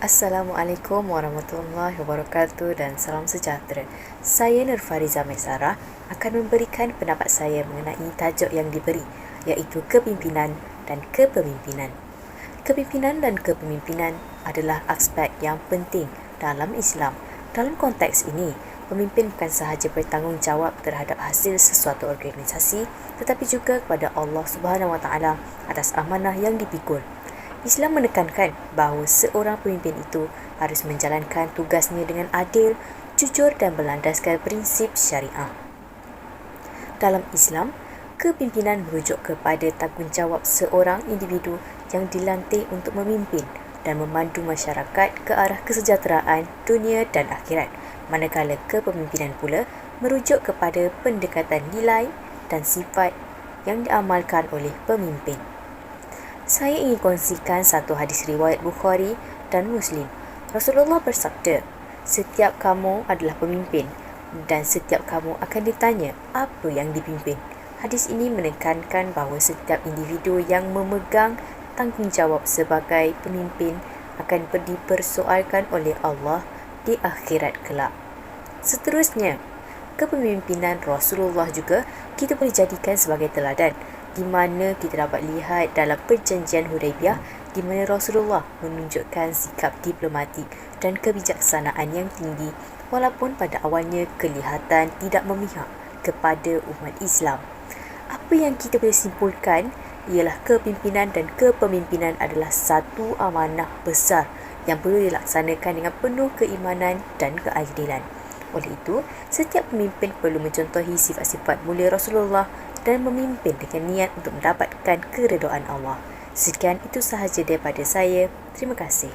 Assalamualaikum warahmatullahi wabarakatuh dan salam sejahtera. Saya Nur Fariza Maisarah akan memberikan pendapat saya mengenai tajuk yang diberi iaitu kepimpinan dan kepemimpinan. Kepimpinan dan kepemimpinan adalah aspek yang penting dalam Islam. Dalam konteks ini, pemimpin bukan sahaja bertanggungjawab terhadap hasil sesuatu organisasi tetapi juga kepada Allah Subhanahu Wa Taala atas amanah yang dipikul. Islam menekankan bahawa seorang pemimpin itu harus menjalankan tugasnya dengan adil, jujur dan berlandaskan prinsip syariah. Dalam Islam, kepimpinan merujuk kepada tanggungjawab seorang individu yang dilantik untuk memimpin dan memandu masyarakat ke arah kesejahteraan dunia dan akhirat. Manakala kepemimpinan pula merujuk kepada pendekatan nilai dan sifat yang diamalkan oleh pemimpin saya ingin kongsikan satu hadis riwayat Bukhari dan Muslim. Rasulullah bersabda, setiap kamu adalah pemimpin dan setiap kamu akan ditanya apa yang dipimpin. Hadis ini menekankan bahawa setiap individu yang memegang tanggungjawab sebagai pemimpin akan dipersoalkan oleh Allah di akhirat kelak. Seterusnya, kepemimpinan Rasulullah juga kita boleh jadikan sebagai teladan di mana kita dapat lihat dalam perjanjian Hudaibiyah di mana Rasulullah menunjukkan sikap diplomatik dan kebijaksanaan yang tinggi walaupun pada awalnya kelihatan tidak memihak kepada umat Islam. Apa yang kita boleh simpulkan ialah kepimpinan dan kepemimpinan adalah satu amanah besar yang perlu dilaksanakan dengan penuh keimanan dan keadilan. Oleh itu, setiap pemimpin perlu mencontohi sifat-sifat mulia Rasulullah dan memimpin dengan niat untuk mendapatkan keredoan Allah. Sekian itu sahaja daripada saya. Terima kasih.